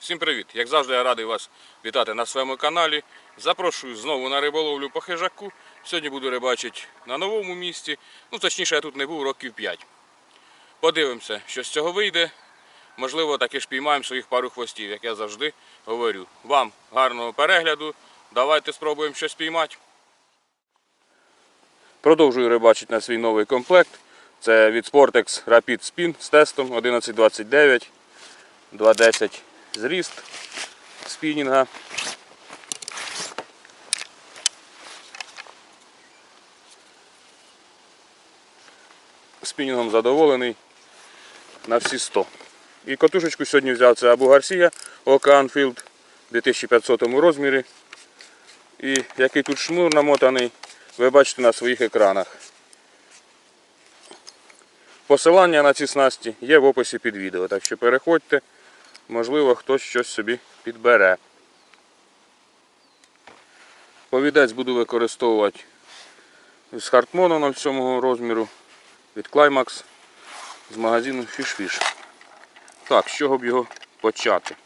Всім привіт! Як завжди, я радий вас вітати на своєму каналі. Запрошую знову на риболовлю по хижаку. Сьогодні буду рибачити на новому місці. Ну, точніше, я тут не був років 5. Подивимося, що з цього вийде. Можливо, таки ж піймаємо своїх пару хвостів, як я завжди говорю. Вам гарного перегляду. Давайте спробуємо щось піймати. Продовжую рибачити на свій новий комплект. Це від Sportex Rapid Spin з тестом 1129. 2.10 зріст спінінга. Спінінгом задоволений на всі 100. І катушечку сьогодні взяв це Абу Гарсія Field в 2500 розмірі. І який тут шнур намотаний, ви бачите на своїх екранах. Посилання на ці снасті є в описі під відео, так що переходьте, можливо хтось щось собі підбере. Повідець буду використовувати з Хартмона 07 розміру від Climax з магазину Fish Fish. Так, з чого б його почати?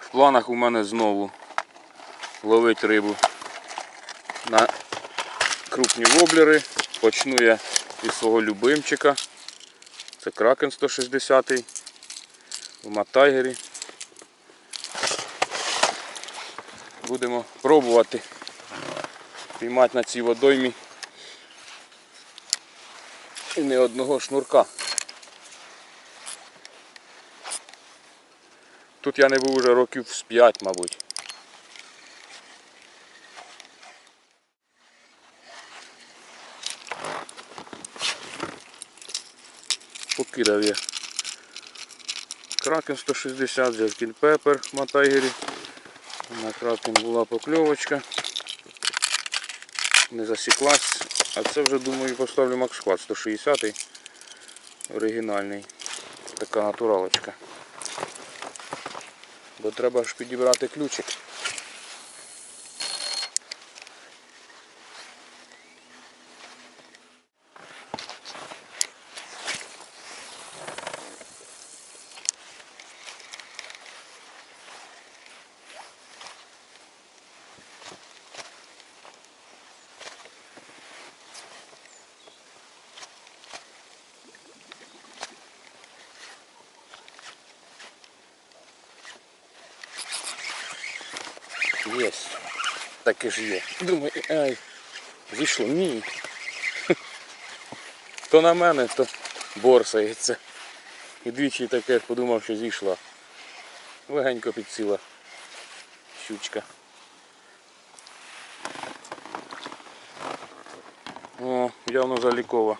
В планах у мене знову ловити рибу на крупні воблери. Почну я із свого любимчика. Це Кракен 160 в Матайгері. Будемо пробувати піймати на цій водоймі і не одного шнурка. Тут я не був уже років з 5, мабуть. Покидав я Кракен 160, взяв кінпепер в Матайгері. На кракен була покльовочка. Не засіклась. А це вже думаю поставлю Максхват 160 оригінальний. Така натуралочка. Бо треба ж підібрати ключик. Є. Таке ж є. Думаю, ай, зійшло. Ні. То на мене, то борсається. І двічі таке подумав, що зійшла. Легенько підсіла щучка. О, явно залікова.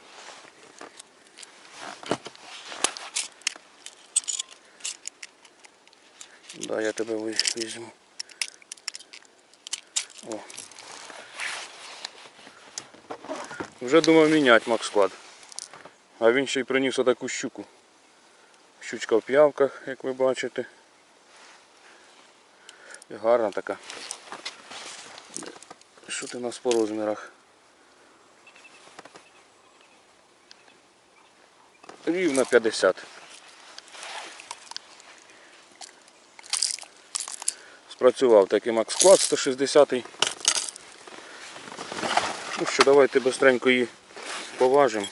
Да, я тебе візь- візьму. Вже думав міняти Максклад. А він ще й приніс отаку щуку. Щучка в п'явках, як ви бачите. І гарна така. Що ти у нас по розмірах? Рівно 50. Спрацював такий Макс Клас 160 Ну що, давайте быстренько її поважимо.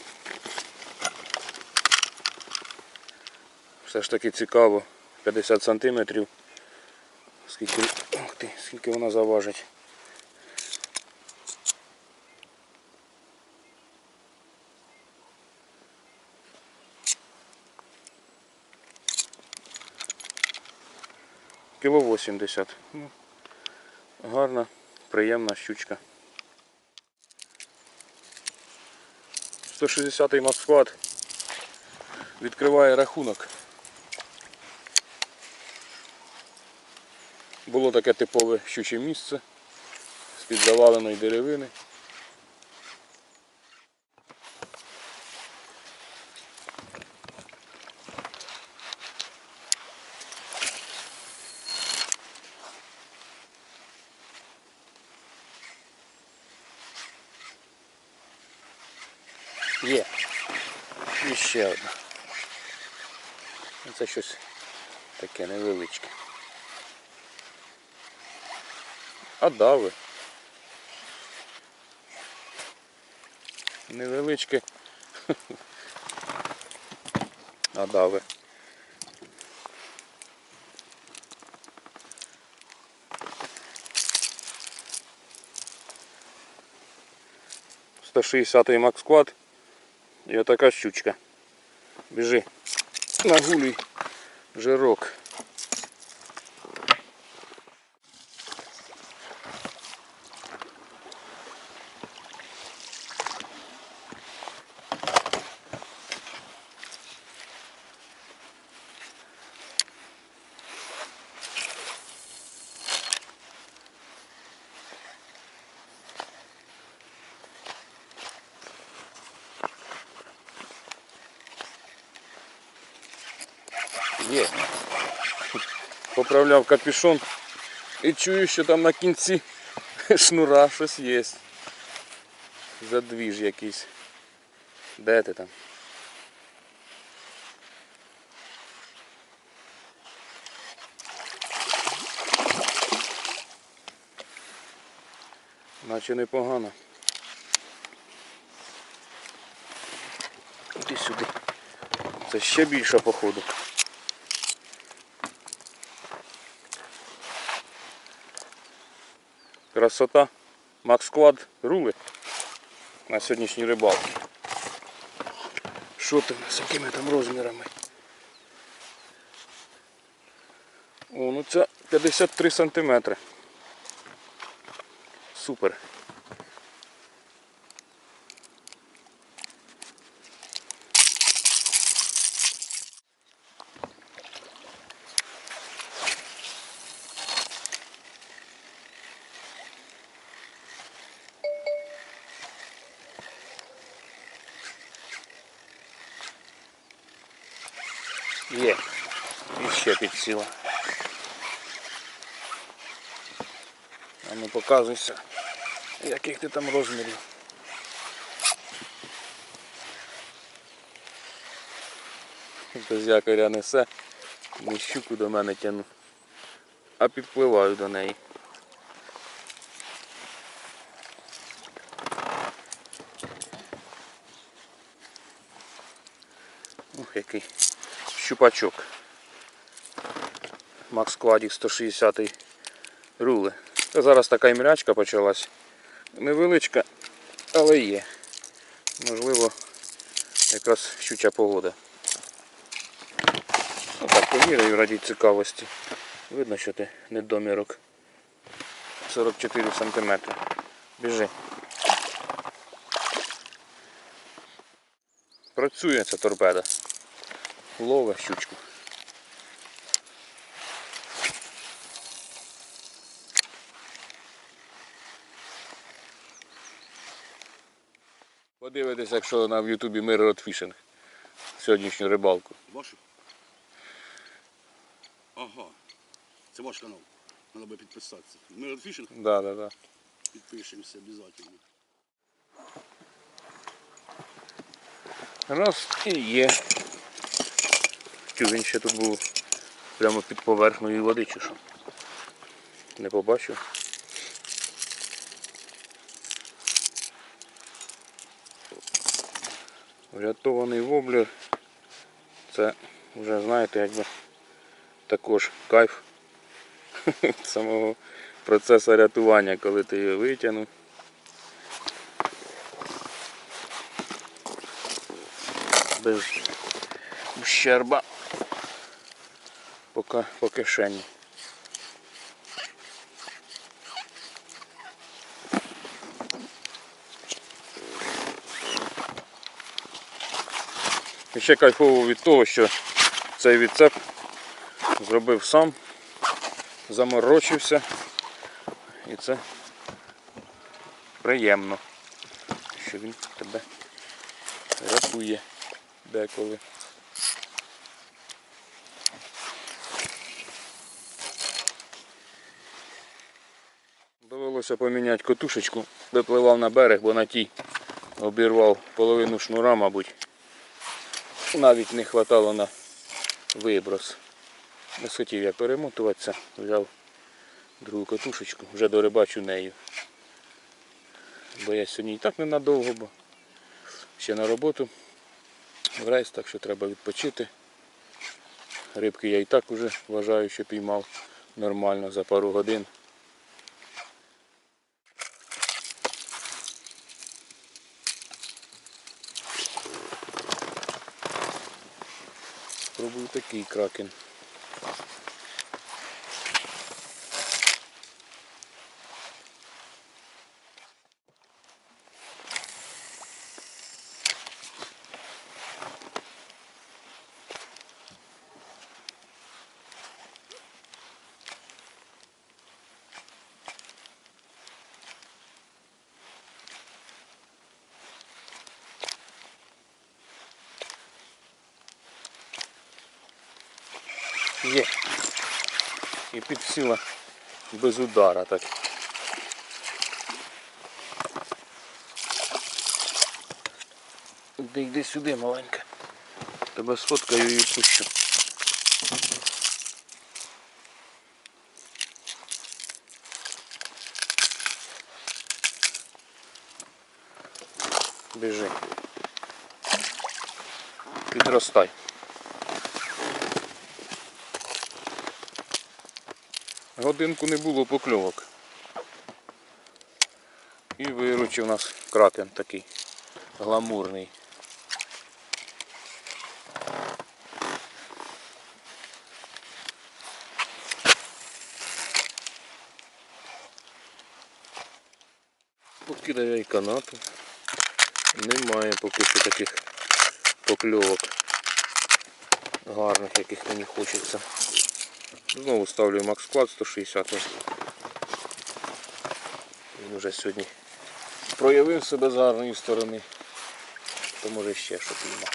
Все ж таки цікаво. 50 сантиметрів. Скільки, ух ти, скільки вона заважить. Кіло 80. Ну, гарна, приємна щучка. 160-й Максфат відкриває рахунок. Було таке типове щуче місце з-під заваленої деревини. Є. І ще одна. Це щось Таке невеличке. А дави. Невеличке. А дави. Сто шістдесятий Максквад і отака щучка. Біжи. Нагулюй жирок. Є. Поправляв капюшон і чую, що там на кінці шнура щось є. Задвіж якийсь. Де ти там? Наче непогано. Іди сюди. Це ще більше походу. Красота. Максквад рули на сьогоднішній рибалці. Що ти з якими там розмірами? О, ну це 53 сантиметри. Супер. Є. Підсіла. А ну показуйся, яких ти там розмірів. Без якоря несе, не щуку до мене тяну, а підпливаю до неї. Ух, який щупачок. Макс Кладік 160 рули. Та зараз така і мрячка почалась. Невеличка, але є. Можливо, якраз щуча погода. Отак поміряю раді цікавості. Видно, що ти недомірок. 44 см. Біжи. Працює ця торпеда. Лове щучку. Подивитись, якщо на в Ютубі Mirror Fishing. Сьогоднішню рибалку. Вашу? Ага. Це ваш канал. Треба би підписатися. Ми фішинг Да, да, да. підпишемося обов'язково. Раз і є. Він ще тут був прямо під поверхнею води чи що. Не побачив. Врятований воблер. Це вже знаєте, якби також кайф самого процесу рятування, коли ти його витягнув. без ущерба по кишені. І ще кайфово від того, що цей відцеп зробив сам, заморочився і це приємно, що він тебе рятує деколи. Довелося поміняти котушечку, випливав на берег, бо на тій обірвав половину шнура, мабуть. Навіть не хватало на виброс. Не схотів я перемотуватися, взяв другу катушечку, вже дорибачу нею. Бо я сьогодні і так ненадовго, бо ще на роботу в рейс, так що треба відпочити. Рибки я і так вже вважаю, що піймав нормально за пару годин. Такий кракен. Є. І підсіла без удара так. Іди, йди сюди, маленька. Тебе сфоткаю і пущу. Біжи. Підростай. Годинку не було покльовок. І виручив нас кракен такий гламурний. Покидаю я й канату. Немає поки що таких покльовок гарних, яких мені хочеться. Знову ставлю Max Клад 160. Він вже сьогодні проявив себе з гарної сторони. То може ще що пійма.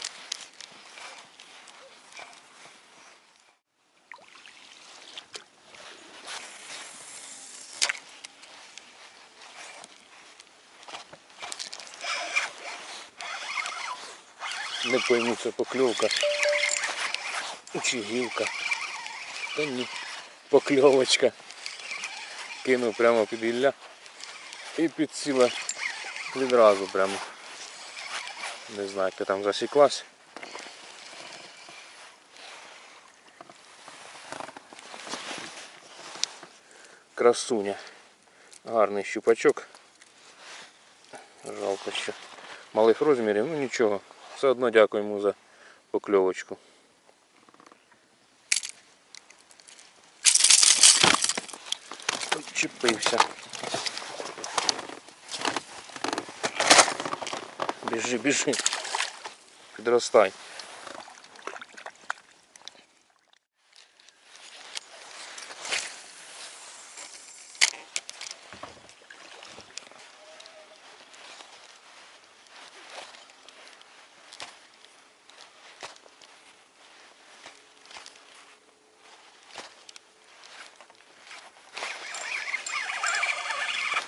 Не пойму, це покльовка. Чи гілка. Та ні. Покльовочка. Кинув прямо під гілля і підсіла відразу прямо. Не знаю, яка там засіклась. Красуня. Гарний щупачок. Жалко, що малих розмірів, ну нічого. Все одно дякуємо за покльовочку. Чіпився. Біжи, біжи. Підростай.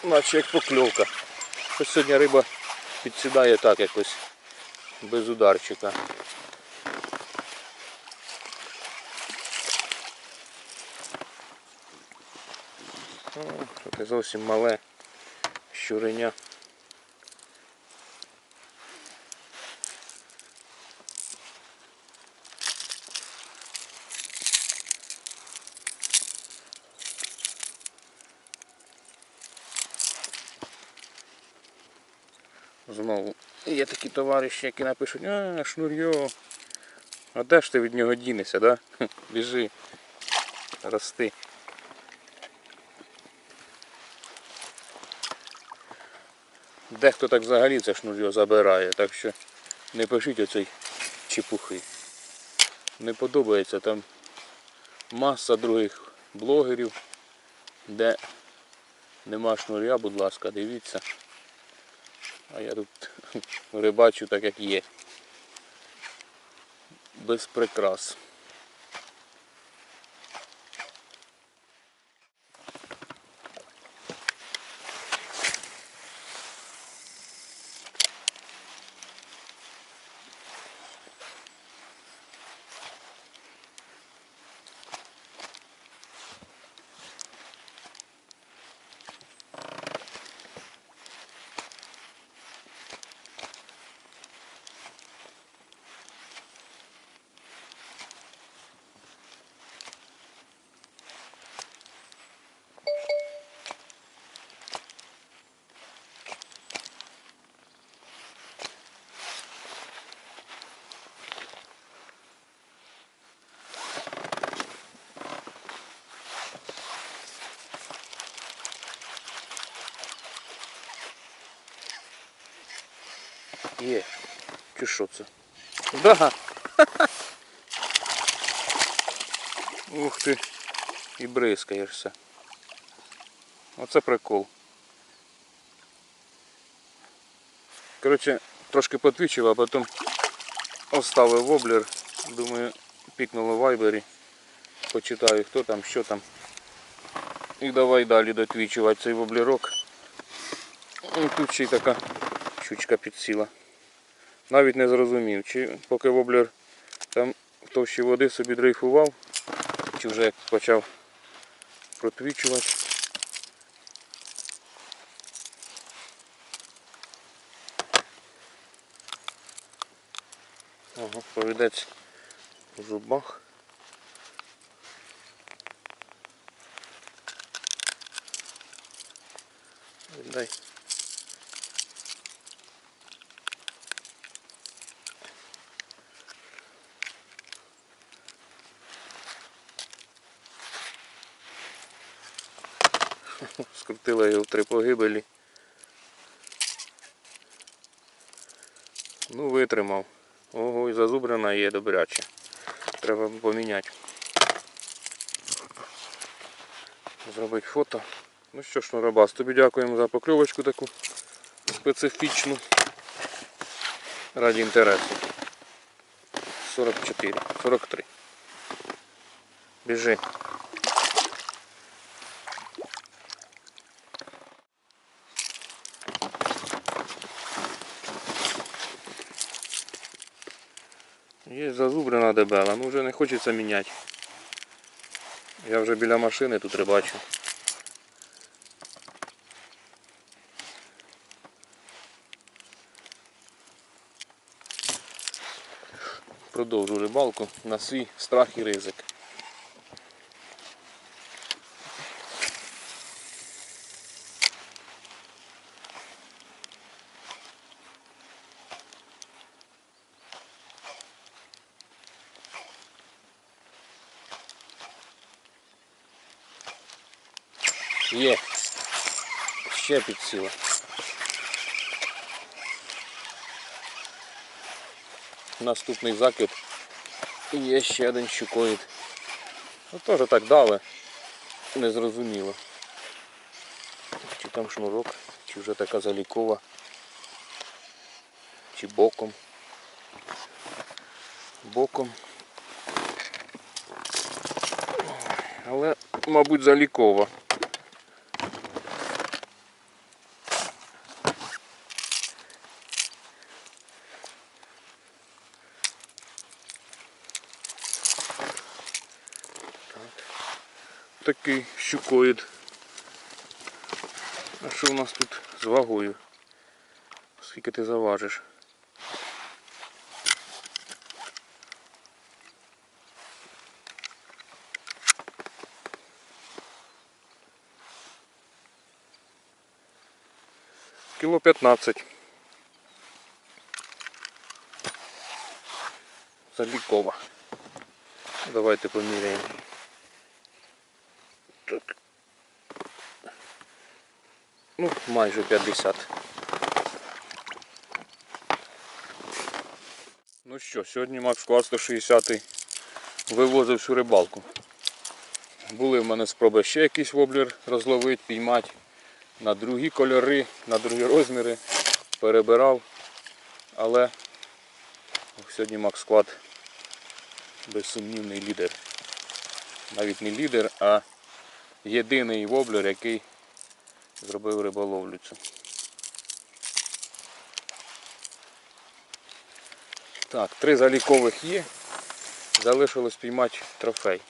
Наче як покльовка. Щось сьогодні риба підсідає так якось без ударчика. О, Таке зовсім мале щуреня. Знову є такі товариші, які напишуть, а, шнурьо. А де ж ти від нього дінешся, да? Біжи, рости. Дехто так взагалі це шнурьо забирає, так що не пишіть оцей чепухи. Не подобається там маса других блогерів, де нема шнуря, будь ласка, дивіться. А я тут рибачу так як є. Без прикрас. Є. Чи що це? Да. Ух ти. І бризкаєшся. Оце прикол. Коротше, трошки потвічив, а потім оставив воблер. Думаю, пікнуло в вайбері. Почитаю, хто там, що там. І давай далі дотвічувати цей воблерок. І тут ще й така щучка підсіла. Навіть не зрозумів, чи поки воблер там в товщі води собі дрейфував, чи вже як почав протвічувати. Ага, повідець в зубах. Дай. Скрутила його в три погибелі. Ну, витримав. Ого, і зазубрена є добряче. Треба поміняти. Зробити фото. Ну що ж, Нурабас, тобі дякуємо за покльовочку таку специфічну. Раді інтересу. 44, 43. Біжи. Є зазубрена дебела, ну вже не хочеться міняти. Я вже біля машини тут рибачу. Продовжу рибалку на свій страх і ризик. Є. Ще підсіла. Наступний закид. І є ще один щукоїд. Ну теж так дали. Незрозуміло. Чи там шнурок, чи вже така залікова, чи боком. Боком. Але, мабуть, залікова. Такий щукоїд. А що у нас тут з вагою? Скільки ти заважиш? Кіло 15. Залікова. Давайте поміряємо. Так. Ну, майже 50. Ну що, сьогодні Макс Клас 160 вивозив всю рибалку. Були в мене спроби ще якийсь воблер розловити, піймати на другі кольори, на другі розміри. Перебирав. Але сьогодні Макс Склад безсумнівний лідер. Навіть не лідер, а єдиний воблер, який зробив риболовлю цю. Так, три залікових є. Залишилось піймати трофей.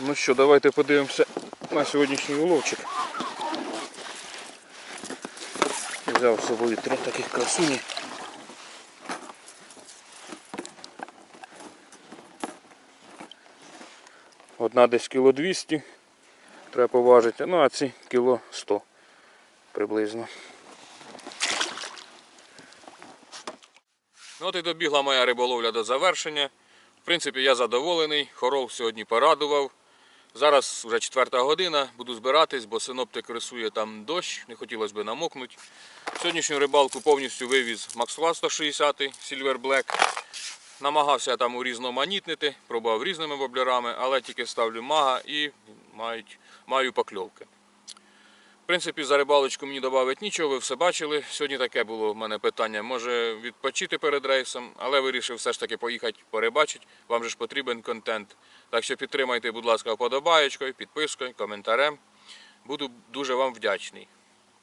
Ну що, давайте подивимося на сьогоднішній уловчик. Взяв з собою три таких красуні. Одна десь кіло 200 треба поважити, ну а ці кіло 100 приблизно. Ну от і добігла моя риболовля до завершення. В принципі, я задоволений. Хорол сьогодні порадував. Зараз вже четверта година, буду збиратись, бо синоптик рисує там дощ, не хотілося б намокнути. Сьогоднішню рибалку повністю вивіз Максвелл 160 Silver Black. Намагався там урізноманітнити, пробував різними воблерами, але тільки ставлю мага і мають, маю покльовки. В принципі, за рибалочку мені додати нічого, ви все бачили. Сьогодні таке було в мене питання. Може відпочити перед рейсом, але вирішив все ж таки поїхати порибачити. Вам же ж потрібен контент. Так що підтримайте, будь ласка, вподобаєчкою, підпискою, коментарем. Буду дуже вам вдячний.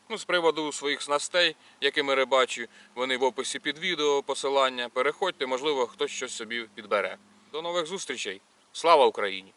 Ну, з приводу своїх снастей, якими рибачу, вони в описі під відео, посилання. Переходьте, можливо, хтось щось собі підбере. До нових зустрічей. Слава Україні!